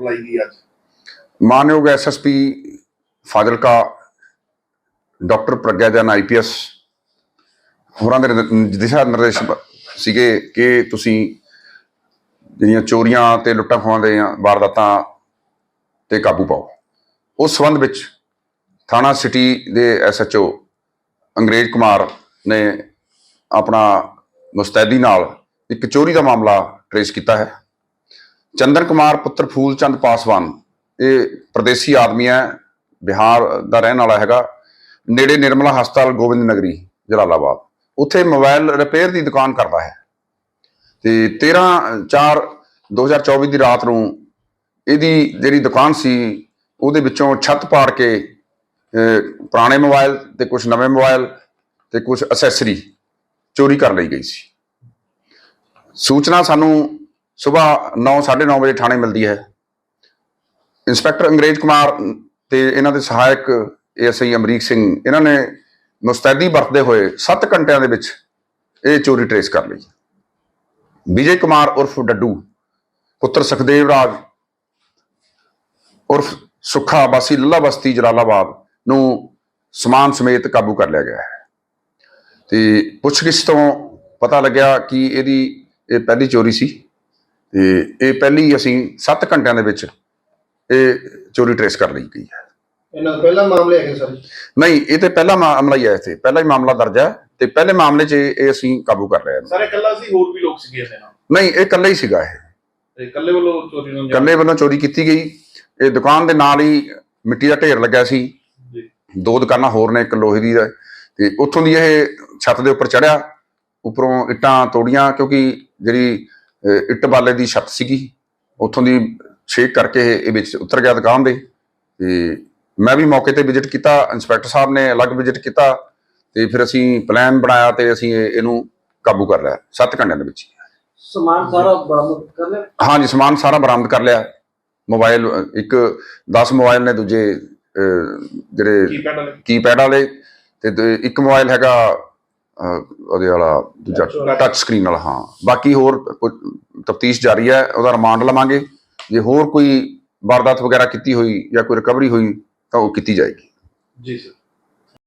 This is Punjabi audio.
ਲਾਈ ਗਈ ਅੱਜ। ਮਾਨਯੋਗ ਐਸਐਸਪੀ ਫਾਜ਼ਿਲਕਾ ਡਾਕਟਰ ਪ੍ਰਗਿਆ ਜਨ ਆਈਪੀਐਸ ਹੋਰਾਂ ਦੇ ਦਿਸ਼ਾ ਨਿਰਦੇਸ਼ ਸੀਗੇ ਕਿ ਤੁਸੀਂ ਜਿਹੜੀਆਂ ਚੋਰੀਆਂ ਤੇ ਲੁੱਟਾਂ ਖੋਹਾਂ ਦੀਆਂ ਵਾਰਦਾਤਾਂ ਤੇ ਕਾਬੂ ਪਾਓ। ਉਸ ਸੰਬੰਧ ਵਿੱਚ ਥਾਣਾ ਸਿਟੀ ਦੇ ਐਸਐਚਓ ਅੰਗਰੇਜ਼ ਕੁਮਾਰ ਨੇ ਆਪਣਾ ਮੁਸਤੈਦੀ ਨਾਲ ਇੱਕ ਚੋਰੀ ਦਾ ਮਾਮਲਾ ਟਰੇਸ ਕੀਤਾ ਹੈ। ਚੰਦਨ ਕੁਮਾਰ ਪੁੱਤਰ ਫੂਲ ਚੰਦ ਪਾਸਵਾਨ, ਇਹ ਪ੍ਰਦੇਸੀ ਆਦਮੀ ਹੈ, ਬਿਹਾਰ ਦਾ ਰਹਿਣ ਵਾਲਾ ਹੈਗਾ, ਨੇੜੇ ਨਿਰਮਲਾ ਹਸਪਤਾਲ ਗੋਬਿੰਦ ਨਗਰੀ, ਜਲਾਲਾਬਾਦ। ਉੱਥੇ ਮੋਬਾਈਲ ਰਿਪੇਅਰ ਦੀ ਦੁਕਾਨ ਕਰਦਾ ਹੈ। ਤੇ 13 4 2024 ਦੀ ਰਾਤ ਨੂੰ ਇਹਦੀ ਜਿਹੜੀ ਦੁਕਾਨ ਸੀ, ਉਹਦੇ ਵਿੱਚੋਂ ਛੱਤ ਪਾੜ ਕੇ ਪੁਰਾਣੇ ਮੋਬਾਈਲ ਤੇ ਕੁਝ ਨਵੇਂ ਮੋਬਾਈਲ ਤੇ ਕੁਝ ਅਸੈਸਰੀ ਚੋਰੀ ਕਰ ਲਈ ਗਈ ਸੀ। ਸੂਚਨਾ ਸਾਨੂੰ ਸਵੇਰ 9:30 ਵਜੇ ਥਾਣੇ ਮਿਲਦੀ ਹੈ। ਇੰਸਪੈਕਟਰ ਅੰਗਰੇਜ਼ ਕੁਮਾਰ ਤੇ ਇਹਨਾਂ ਦੇ ਸਹਾਇਕ ਏਐਸਆਈ ਅਮਰੀਕ ਸਿੰਘ, ਇਹਨਾਂ ਨੇ ਮੁਸਤੈਦੀ ਵਰਤਦੇ ਹੋਏ 7 ਘੰਟਿਆਂ ਦੇ ਵਿੱਚ ਇਹ ਚੋਰੀ ਟਰੇਸ ਕਰ ਲਈ। ਵਿਜੇ ਕੁਮਾਰ ਉਰਫ ਡੱਡੂ, ਪੁੱਤਰ ਸੁਖਦੇਵ ਰਾਜ ਉਰਫ ਸੁੱਖਾ ਵਾਸੀ ਲੱਲਾ ਬਸਤੀ, ਜਲਾਲਾਬਾਦ ਨੂੰ ਸਮਾਨ ਸਮੇਤ ਕਾਬੂ ਕਰ ਲਿਆ ਗਿਆ ਹੈ। ਤੇ ਪੁੱਛਗਿੱਛ ਤੋਂ ਪਤਾ ਲੱਗਿਆ ਕਿ ਇਹਦੀ, ਇਹ ਪਹਿਲੀ ਚੋਰੀ ਸੀ। ਤੇ ਇਹ ਪਹਿਲੀ ਅਸੀਂ 7 ਘੰਟਿਆਂ ਦੇ ਵਿੱਚ ਇਹ ਚੋਰੀ ਟਰੇਸ ਕਰ ਲਈ ਗਈ ਹੈ। ਇਹਨਾਂ ਦਾ ਪਹਿਲਾ ਮਾਮਲੇ ਹੈਗੇ ਸਰ। ਨਹੀਂ ਇਹ ਤੇ ਪਹਿਲਾ ਮਾਮਲਾ ਹੀ ਹੈ ਇੱਥੇ। ਪਹਿਲਾ ਹੀ ਮਾਮਲਾ ਦਰਜ ਹੈ ਤੇ ਪਹਿਲੇ ਮਾਮਲੇ 'ਚ ਇਹ ਅਸੀਂ ਕਾਬੂ ਕਰ ਲਿਆ ਸਾਰੇ ਇਕੱਲਾ ਸੀ ਹੋਰ ਵੀ ਲੋਕ ਸੀਗੇ ਇਹਦੇ ਨਾਲ? ਨਹੀਂ ਇਹ ਇਕੱਲਾ ਹੀ ਸੀਗਾ ਇਹ। ਤੇ ਇਕੱਲੇ ਵੱਲੋਂ ਚੋਰੀ ਨੂੰ ਇਕੱਲੇ ਵੱਲੋਂ ਚੋਰੀ ਕੀਤੀ ਗਈ। ਇਹ ਦੁਕਾਨ ਦੇ ਨਾਲ ਹੀ ਮਿੱਟੀ ਦਾ ਢੇਰ ਲੱਗਾ ਸੀ। ਜੀ। ਦੋ ਦੁਕਾਨਾਂ ਹੋਰ ਨੇ ਇੱਕ ਲੋਹੇ ਦੀ ਤੇ ਉੱਥੋਂ ਦੀ ਇਹ ਛੱਤ ਦੇ ਉੱਪਰ ਚੜਿਆ ਉੱਪਰੋਂ ਇੱਟਾਂ ਤੋੜੀਆਂ ਕਿਉਂਕਿ ਜਿਹੜੀ ਇੱਟ ਬਾਲੇ ਦੀ ਛੱਤ ਸੀਗੀ। ਉੱਥੋਂ ਦੀ ਛੇਕ ਕਰਕੇ ਇਹ ਵਿੱਚ ਉਤਰ ਗਿਆ ਦੁਕਾਨ ਦੇ। ਤੇ ਮੈਂ ਵੀ ਮੌਕੇ ਤੇ ਵਿਜ਼ਿਟ ਕੀਤਾ ਇੰਸਪੈਕਟਰ ਸਾਹਿਬ ਨੇ ਅਲੱਗ ਵਿਜ਼ਿਟ ਕੀਤਾ ਤੇ ਫਿਰ ਅਸੀਂ ਪਲਾਨ ਬਣਾਇਆ ਤੇ ਅਸੀਂ ਇਹ- ਇਹਨੂੰ ਕਾਬੂ ਕਰ ਲਿਆ 7 ਘੰਟਿਆਂ ਦੇ ਵਿੱਚ। ਹੀ। ਸਮਾਨ ਸਾਰਾ ਬਰਾਮਦ ਕਰ ਲਿਆ? ਹਾਂਜੀ ਸਮਾਨ ਸਾਰਾ ਬਰਾਮਦ ਕਰ ਲਿਆ। ਮੋਬਾਈਲ ਇੱਕ 10 ਮੋਬਾਈਲ ਨੇ ਦੂਜੇ ਜਿਹੜੇ ਕੀਪੈਡ ਵਾਲੇ। ਤੇ ਇੱਕ ਮੋਬਾਈਲ ਹੈਗਾ ਉਹਦੇ ਵਾਲਾ ਦੂਜਾ। ਟੱਚ ਸਕਰੀਨ ਵਾਲਾ ਹਾਂ। ਬਾਕੀ ਹੋਰ ਤਫਤੀਸ਼ ਜਾਰੀ ਹੈ ਉਹਦਾ ਰਿਮਾਂਡ ਲਵਾਂਗੇ। ਜੇ ਹੋਰ ਕੋਈ ਵਾਰਦਾਤ ਵਗੈਰਾ ਕੀਤੀ ਹੋਈ ਜਾਂ ਕੋਈ ਰਿਕਵਰੀ ਹੋਈ ਤਾਂ ਉਹ ਕੀਤੀ ਜਾਏਗੀ। ਜੀ ਸਰ